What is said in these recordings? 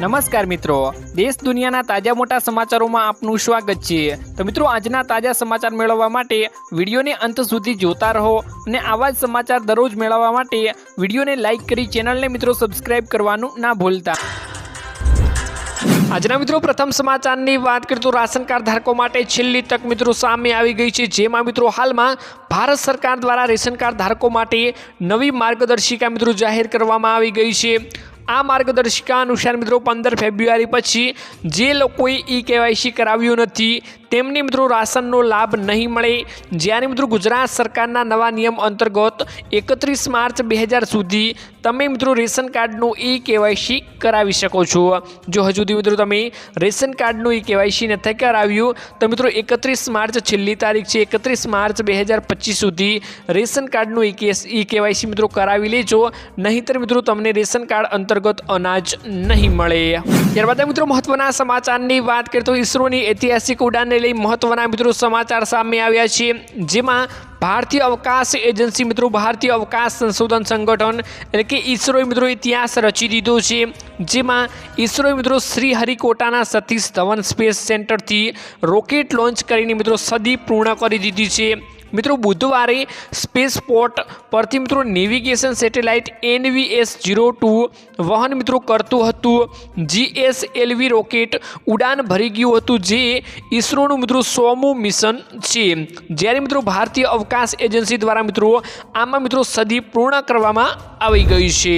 નમસ્કાર મિત્રો. દેશ દુનિયાના તાજા મોટા સમાચારોમાં આપનું સ્વાગત છે. તો મિત્રો, આજના તાજા સમાચાર મેળવવા માટે વિડીયોને અંત સુધી જોતા રહો અને આવા જ સમાચાર દરરોજ મેળવવા માટે વિડીયોને લાઇક કરી ચેનલને મિત્રો સબસ્ક્રાઇબ કરવાનું ના ભૂલતા. આજના મિત્રો, પ્રથમ સમાચારની વાત કરીએ તો રાશન કાર્ડ ધારકો માટે છેલ્લી તક મિત્રો સામે આવી ગઈ છે. જેમાં મિત્રો, હાલમાં ભારત સરકાર દ્વારા રેશન કાર્ડ ધારકો માટે નવી માર્ગદર્શિકા મિત્રો જાહેર કરવામાં આવી ગઈ છે. આ માર્ગદર્શિકા અનુસાર મિત્રો પંદર ફેબ્રુઆરી પછી જે લોકોએ ઈ કેવાયસી કરાવ્યું નથી, તેમને મિત્રો રાશનનો લાભ નહીં મળે. જ્યારે મિત્રો ગુજરાત સરકારના નવા નિયમ અંતર્ગત એકત્રીસ માર્ચ બે સુધી તમે મિત્રો રેશન કાર્ડનું ઈ કેવાયસી કરાવી શકો છો. જો હજુ સુધી મિત્રો તમે રેશન કાર્ડનું ઈ કેવાયસી નથી કરાવ્યું, તો મિત્રો એકત્રીસ માર્ચ છેલ્લી તારીખ છે. એકત્રીસ માર્ચ બે સુધી રેશન કાર્ડનું ઈ કેસ ઈ કેવાયસી મિત્રો કરાવી લેજો. નહીંતર મિત્રો તમને રેશન કાર્ડ અંતર્ગત અનાજ નહીં મળે. ત્યારબાદ મિત્રો મહત્વના સમાચારની વાત કરીએ તો ઇસરોની ઐતિહાસિક ઉડાનને લઈ મહત્વના મિત્રો સમાચાર સામે આવ્યા છે. જેમાં ભારતીય અવકાશ એજન્સી મિત્રો, ભારતીય અવકાશ સંશોધન સંગઠન એટલે કે ઇસરોએ મિત્રો ઇતિહાસ રચી દીધો છે, જેમાં ઇસરોએ મિત્રો શ્રી હરિકોટાના સતીશ ધવન સ્પેસ સેન્ટરથી રોકેટ લોન્ચ કરીને મિત્રો સદી પૂર્ણ કરી દીધી છે. મિત્રો, બુધવારે સ્પેસ પોર્ટ પરથી મિત્રો navigation satellite NVS zero two વહન મિત્રો કરતું હતું. જીએસએલવી રોકેટ ઉડાન ભરી ગયું હતું, જે ઇસરોનું મિત્રો સોમું મિશન છે. જ્યારે મિત્રો ભારતીય અવકાશ એજન્સી દ્વારા મિત્રો આમાં મિત્રો સદી પૂર્ણ કરવામાં આવી ગઈ છે.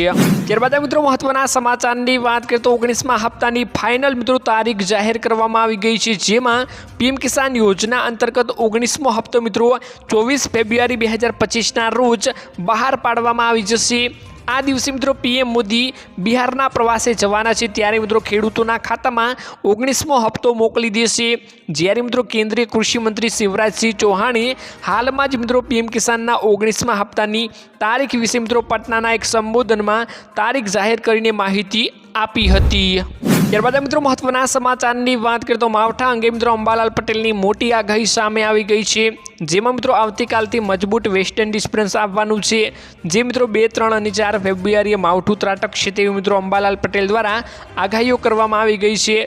ત્યારબાદ મિત્રો મહત્વના સમાચારની વાત કરીએ તો ઓગણીસમા હપ્તાની ફાઇનલ મિત્રો તારીખ જાહેર કરવામાં આવી ગઈ છે, જેમાં પીએમ કિસાન યોજના અંતર્ગત ઓગણીસમો હપ્તો મિત્રો ચોવીસ ફેબ્રુઆરી બે હજાર પચીસના રોજ બહાર પાડવામાં આવી જશે. આ દિવસે મિત્રો પીએમ મોદી બિહારના પ્રવાસે જવાના છે. ત્યારે મિત્રો ખેડૂતોના ખાતામાં ઓગણીસમો હપ્તો મોકલી દેશે. જ્યારે મિત્રો કેન્દ્રીય કૃષિમંત્રી શિવરાજસિંહ ચૌહાણે હાલમાં જ મિત્રો પીએમ કિસાનના ઓગણીસમા હપ્તાની તારીખ વિશે મિત્રો પટનાના એક સંબોધનમાં તારીખ જાહેર કરીને માહિતી આપી હતી. ત્યારબાદ મિત્રો મહત્વના સમાચારની વાત કરીએ તો માવઠા અંગે મિત્રો અંબાલાલ પટેલની મોટી આગાહી સામે આવી ગઈ છે. જેમાં મિત્રો આવતીકાલથી મજબૂત વેસ્ટ ઇન્ડિઝ પ્રિન્સ આવવાનું છે. જે મિત્રો બે, ત્રણ અને ચાર ફેબ્રુઆરીએ માવઠું ત્રાટકશે તેવી મિત્રો અંબાલાલ પટેલ દ્વારા આગાહીઓ કરવામાં આવી ગઈ છે.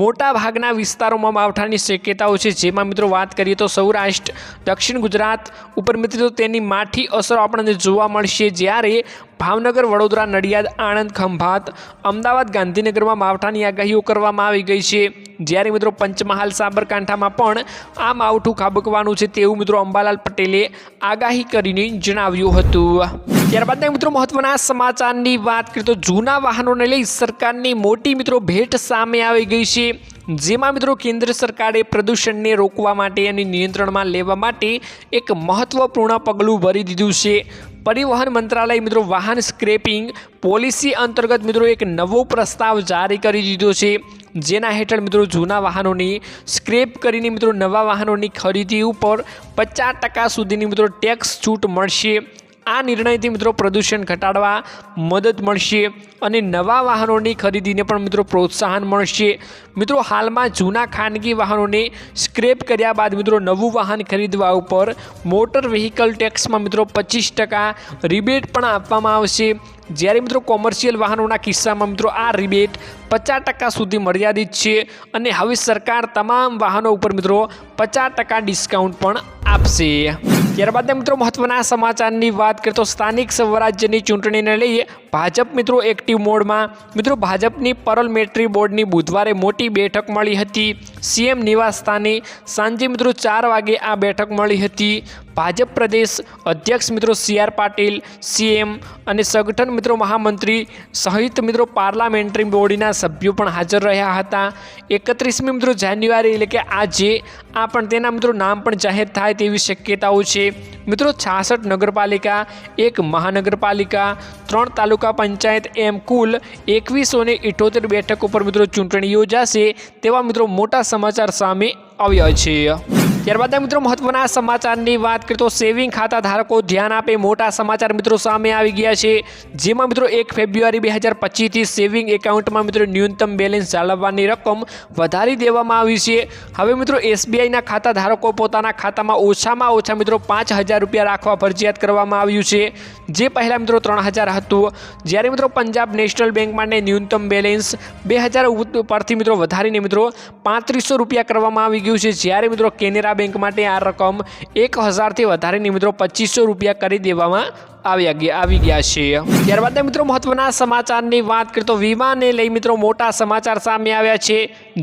મોટા ભાગના વિસ્તારોમાં માવઠાની શક્યતાઓ છે. જેમાં મિત્રો વાત કરીએ તો સૌરાષ્ટ્ર, દક્ષિણ ગુજરાત ઉપર મિત્રો તેની માઠી અસરો આપણને જોવા મળશે. જ્યારે ભાવનગર, વડોદરા, નડિયાદ, આણંદ, ખંભાત, અમદાવાદ, ગાંધીનગરમાં માવઠાની આગાહીઓ કરવામાં આવી ગઈ છે. જ્યારે મિત્રો પંચમહાલ, સાબરકાંઠામાં પણ આ માવઠું ખાબકવાનું છે તેવું મિત્રો અંબાલાલ પટેલે આગાહી કરીને જણાવ્યું હતું. ત્યારબાદ મિત્રો મહત્વના સમાચારની વાત કરીએ તો જૂના વાહનોને લઈ સરકારની મોટી મિત્રો ભેટ સામે આવી ગઈ છે. જેમાં મિત્રો કેન્દ્ર સરકારે પ્રદૂષણને રોકવા માટે અને નિયંત્રણમાં લેવા માટે એક મહત્વપૂર્ણ પગલું ભરી દીધું છે. પરિવહન મંત્રાલય મિત્રો વાહન સ્ક્રેપિંગ પોલિસી અંતર્ગત મિત્રો એક નવો પ્રસ્તાવ જારી કરી દીધો છે. જેના હેઠળ મિત્રો જૂના વાહનોની સ્ક્રેપ કરીને મિત્રો નવા વાહનોની ખરીદી ઉપર પચાસ ટકા સુધીની મિત્રો ટેક્સ છૂટ મળશે. આ નિર્ણયથી મિત્રો પ્રદૂષણ ઘટાડવા મદદ મળશે અને નવા વાહનોની ખરીદીને પણ મિત્રો પ્રોત્સાહન મળશે. મિત્રો, હાલમાં જૂના ખાનગી વાહનોને સ્ક્રેપ કર્યા બાદ મિત્રો નવું વાહન ખરીદવા ઉપર મોટર વ્હીકલ ટેક્સમાં મિત્રો પચીસ ટકા રિબેટ પણ આપવામાં આવશે. જ્યારે મિત્રો કોમર્શિયલ વાહનોના કિસ્સામાં મિત્રો આ રિબેટ પચાસ ટકા સુધી મર્યાદિત છે અને હવે સરકાર તમામ વાહનો ઉપર મિત્રો પચાસ ટકા ડિસ્કાઉન્ટ પણ આપશે. ત્યારબાદ મિત્રો મહત્વના સમાચારની વાત કરીએ તો સ્થાનિક સ્વરાજ્યની ચૂંટણીને લઈ ભાજપ મિત્રો એક્ટિવ મોડમાં મિત્રો, ભાજપની પરલમેટ્રી બોર્ડની બુધવારે મોટી બેઠક મળી હતી. સીએમ નિવાસ સ્થાને સાંજે મિત્રો ચાર વાગે આ બેઠક મળી હતી. ભાજપ પ્રદેશ અધ્યક્ષ મિત્રો સી આર પાટીલ સીએમ અને સંગઠન મિત્રો મહામંત્રી સહિત મિત્રો પાર્લામેન્ટરી બોડીના સભ્યો પણ હાજર રહ્યા હતા. એકત્રીસમી મિત્રો જાન્યુઆરી એટલે કે આજે આ પણ તેના મિત્રો નામ પણ જાહેર થાય તેવી શક્યતાઓ છે. મિત્રો, છાસઠ નગરપાલિકા, એક મહાનગરપાલિકા, ત્રણ તાલુકા પંચાયત એમ કુલ એકવીસો ને ઇઠોતેર બેઠક ઉપર મિત્રો ચૂંટણી યોજાશે તેવા મિત્રો મોટા સમાચાર સામે આવ્યા છે. ત્યારબાદ મિત્રો મહત્વના સમાચારની વાત કરીએ તો સેવિંગ ખાતા ધારકો ધ્યાન આપે. મોટા સમાચાર મિત્રો સામે આવી ગયા છે. જેમાં મિત્રો એક ફેબ્રુઆરી બે હજાર પચીસથી સેવિંગ એકાઉન્ટમાં મિત્રો ન્યૂનતમ બેલેન્સ જાળવવાની રકમ વધારી દેવામાં આવી છે. હવે મિત્રો એસબીઆઈના ખાતા ધારકો પોતાના ખાતામાં ઓછામાં ઓછા મિત્રો પાંચ હજાર રૂપિયા રાખવા ફરજિયાત કરવામાં આવ્યું છે. જે પહેલાં મિત્રો ત્રણ હજાર હતું. જ્યારે મિત્રો પંજાબ નેશનલ બેંકમાં ન્યૂનતમ બેલેન્સ બે હજાર પરથી મિત્રો વધારીને મિત્રો પાંત્રીસો રૂપિયા કરવામાં આવી ગયું છે. જ્યારે મિત્રો કેનેરા બેંક માટે આ રકમ એક હજારથી વધારીને મિત્રો, પચીસો રૂપિયા કરી દેવામાં આવ્યા આવી ગયા છે. ત્યારબાદ મિત્રો, મહત્વના સમાચારની વાત કરીએ તો વીમાને લઈ મિત્રો મોટા સમાચાર સામે આવ્યા છે,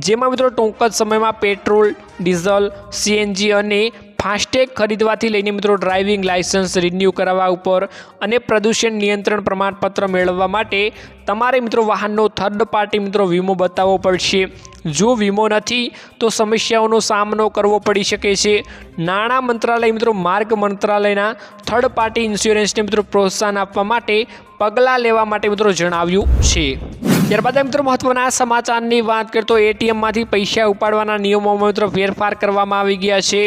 જેમાં મિત્રો ટૂંક જ સમયમાં પેટ્રોલ, ડીઝલ, સીએનજી અને ફાસ્ટેગ ખરીદવાથી લઈને મિત્રો ડ્રાઇવિંગ લાયસન્સ રિન્યૂ કરાવવા ઉપર અને પ્રદૂષણ નિયંત્રણ પ્રમાણપત્ર મેળવવા માટે તમારે મિત્રો વાહનનો થર્ડ પાર્ટી મિત્રો વીમો બતાવવો પડશે. જો વીમો નથી, તો સમસ્યાઓનો સામનો કરવો પડી શકે છે. નાણાં મંત્રાલય મિત્રો, માર્ગ મંત્રાલયના થર્ડ પાર્ટી ઇન્સ્યોરન્સને મિત્રો પ્રોત્સાહન આપવા માટે પગલાં લેવા માટે મિત્રો જણાવ્યું છે. ત્યારબાદ મિત્રો મહત્વના સમાચારની વાત કરીએ તો એટીએમમાંથી પૈસા ઉપાડવાના નિયમોમાં મિત્રો ફેરફાર કરવામાં આવી ગયા છે.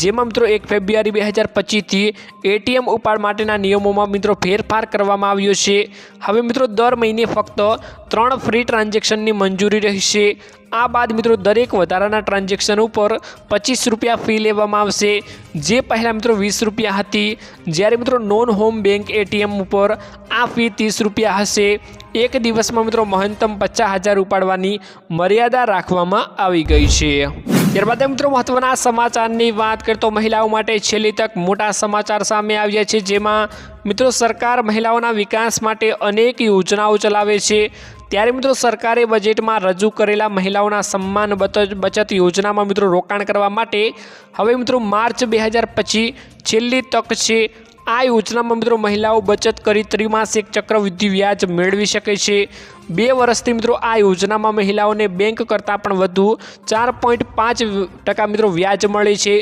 જેમાં મિત્રો એક ફેબ્રુઆરી બે હજાર પચીસથી એટીએમ ઉપાડ માટેના નિયમોમાં મિત્રો ફેરફાર કરવામાં આવ્યો છે. હવે મિત્રો દર મહિને ફક્ત ત્રણ ફ્રી ટ્રાન્ઝેક્શનની મંજૂરી રહેશે. આ બાદ મિત્રો દરેક વધારાના ટ્રાન્ઝેક્શન ઉપર પચીસ રૂપિયા ફી લેવામાં આવશે. જે પહેલાં મિત્રો વીસ રૂપિયા હતી. જ્યારે મિત્રો નોન હોમ બેંક એટીએમ ઉપર આ ફી ત્રીસ રૂપિયા હશે. એક દિવસમાં મિત્રો મહત્તમ પચાસ હજાર ઉપાડવાની મર્યાદા રાખવામાં આવી ગઈ છે. ત્યારબાદ મિત્રો મહત્વના સમાચારની વાત કરતો મહિલાઓ માટે છેલ્લી તક મોટા સમાચાર સામે આવ્યા છે, જેમાં મિત્રો સરકાર મહિલાઓના વિકાસ માટે અનેક યોજનાઓ ચલાવે છે. ત્યારે મિત્રો સરકારે બજેટમાં રજૂ કરેલા મહિલાઓના સન્માન બચત યોજનામાં મિત્રો રોકાણ કરવા માટે હવે મિત્રો માર્ચ બે છેલ્લી તક છે આ યોજનામાં મિત્રો મહિલાઓ બચત કરી ત્રિમાસિક ચક્રવૃદ્ધિ વ્યાજ મેળવી શકે છે. બે વર્ષથી મિત્રો આ યોજનામાં મહિલાઓને બેંક કરતાં પણ વધુ ચાર પોઈન્ટ પાંચ ટકા મિત્રો વ્યાજ મળે છે.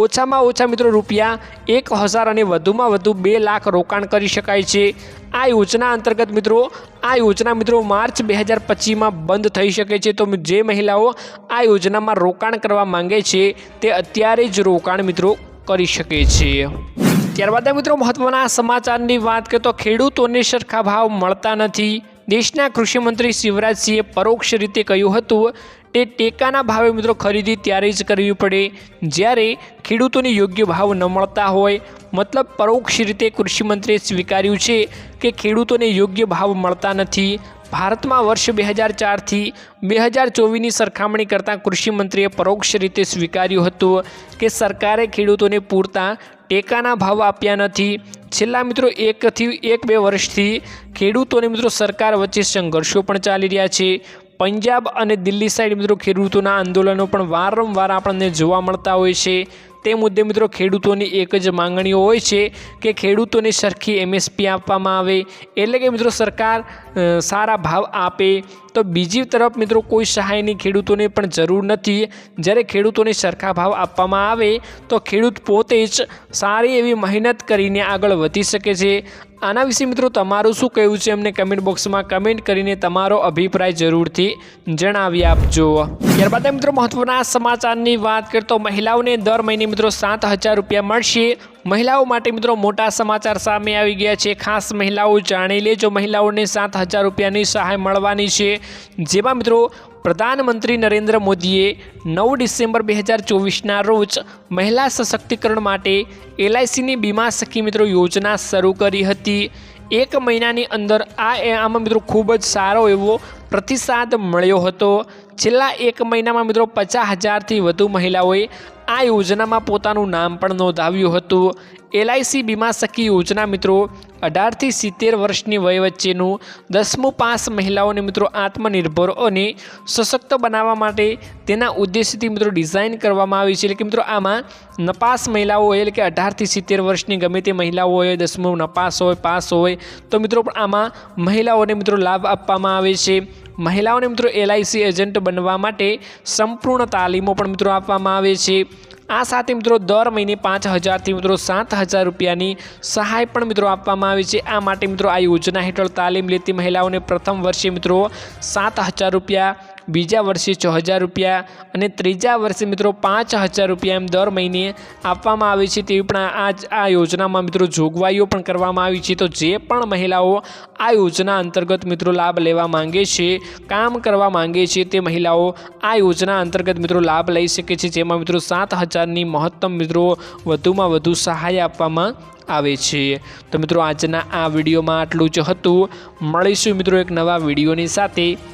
ઓછામાં ઓછા મિત્રો રૂપિયા એક હજાર અને વધુમાં વધુ બે લાખ રોકાણ કરી શકાય છે. આ યોજના અંતર્ગત મિત્રો, આ યોજના મિત્રો માર્ચ બે હજાર પચીસમાં બંધ થઈ શકે છે. તો જે મહિલાઓ આ યોજનામાં રોકાણ કરવા માંગે છે, તે અત્યારે જ રોકાણ મિત્રો કરી શકે છે. ત્યારબાદ મિત્રો મહત્વના સમાચારની વાત કરીએ તો ખેડૂતોને સરખા ભાવ મળતા નથી. દેશના કૃષિમંત્રી શિવરાજસિંહે પરોક્ષ રીતે કહ્યું હતું તે ટેકાના ભાવે મિત્રો ખરીદી ત્યારે જ કરવી પડે. જ્યારે ખેડૂતોને યોગ્ય ભાવ ન મળતા હોય, મતલબ પરોક્ષ રીતે કૃષિમંત્રીએ સ્વીકાર્યું છે કે ખેડૂતોને યોગ્ય ભાવ મળતા નથી. ભારતમાં વર્ષ બે હજાર ચારથી બે હજાર ચોવીસની સરખામણી કરતાં કૃષિમંત્રીએ પરોક્ષ રીતે સ્વીકાર્યું હતું કે સરકારે ખેડૂતોને પૂરતા ટેકાના ભાવ આપ્યા નથી. છેલ્લા મિત્રો એકથી એક બે વર્ષથી ખેડૂતોને મિત્રો સરકાર વચ્ચે સંઘર્ષો પણ ચાલી રહ્યા છે. પંજાબ અને દિલ્હી સાઈડ મિત્રો ખેડૂતોના આંદોલનો પણ વારંવાર આપણને જોવા મળતા હોય છે. તે મુદ્દે મિત્રો ખેડૂતોની એક જ માંગણીઓ હોય છે કે ખેડૂતોને સરખી એમએસપી આપવામાં આવે. એટલે કે મિત્રો સરકાર સારા ભાવ આપે. તો બીજી તરફ મિત્રો કોઈ સહાયની ખેડૂતોને પણ જરૂર નથી. જ્યારે ખેડૂતોને સરખા ભાવ આપવામાં આવે, તો ખેડૂત પોતે જ સારી એવી મહેનત કરીને આગળ વધી શકે છે. આના વિશે મિત્રો તમારું શું કહેવું છે? અમને કમેન્ટ બોક્સમાં કમેન્ટ કરીને તમારો અભિપ્રાય જરૂરથી જણાવી આપજો. ત્યારબાદ મિત્રો મહત્વના સમાચારની વાત કરતો મહિલાઓને દર મહિને મિત્રો સાત હજાર રૂપિયા મળશે. મહિલાઓ માટે મિત્રો મોટા સમાચાર સામે આવી ગયા છે. ખાસ મહિલાઓ જાણી લેજો મહિલાઓને સાત હજાર રૂપિયાની સહાય મળવાની છે. જેમાં મિત્રો પ્રધાનમંત્રી નરેન્દ્ર મોદીએ નવ ડિસેમ્બર બે હજાર ચોવીસના રોજ મહિલા સશક્તિકરણ માટે એલઆઈસીની બીમા સખી મિત્રો યોજના શરૂ કરી હતી. એક મહિનાની અંદર આ આમાં મિત્રો ખૂબ જ સારો એવો પ્રતિસાદ મળ્યો હતો. છેલ્લા એક મહિનામાં મિત્રો પચાસ હજારથી વધુ મહિલાઓએ આ યોજનામાં પોતાનું નામ પણ નોંધાવ્યું હતું. એલઆઈસી બીમા સખી યોજના મિત્રો અઢારથી સિત્તેર વર્ષની વય વચ્ચેનું દસમું પાસ મહિલાઓને મિત્રો આત્મનિર્ભર અને સશક્ત બનાવવા માટે તેના ઉદ્દેશથી મિત્રો ડિઝાઇન કરવામાં આવી છે. એટલે કે મિત્રો આમાં નપાસ મહિલાઓ હોય, એટલે કે અઢારથી સિત્તેર વર્ષની ગમે તે મહિલાઓ હોય, દસમું નપાસ હોય, પાસ હોય, તો મિત્રો પણ આમાં મહિલાઓને મિત્રો લાભ આપવામાં આવે છે. મહિલાઓને મિત્રો એલઆઈસી એજન્ટ બનવા માટે સંપૂર્ણ તાલીમો પણ મિત્રો આપવામાં આવે છે. આ સાથે મિત્રો દર મહિને પાંચ હજારથી મિત્રો સાત હજાર રૂપિયાની સહાય પણ મિત્રો આપવામાં આવે છે. આ માટે મિત્રો આ યોજના હેઠળ તાલીમ લેતી મહિલાઓને પ્રથમ વર્ષે મિત્રો સાત હજાર રૂપિયા બીજા વર્ષે છ હજાર રૂપિયા અને ત્રીજા વર્ષે મિત્રો પાંચ હજાર રૂપિયા એમ દર મહિને આપવામાં આવે છે તેવી પણ આ આ યોજનામાં મિત્રો જોગવાઈઓ પણ કરવામાં આવી છે. તો જે પણ મહિલાઓ આ યોજના અંતર્ગત મિત્રો લાભ લેવા માંગે છે, કામ કરવા માંગે છે, તે મહિલાઓ આ યોજના અંતર્ગત મિત્રો લાભ લઈ શકે છે, જેમાં મિત્રો સાત હજારની મહત્તમ મિત્રો વધુમાં વધુ સહાય આપવામાં આવે છે. તો મિત્રો આજના આ વિડીયોમાં આટલું જ હતું. મળીશું મિત્રો એક નવા વિડીયોની સાથે.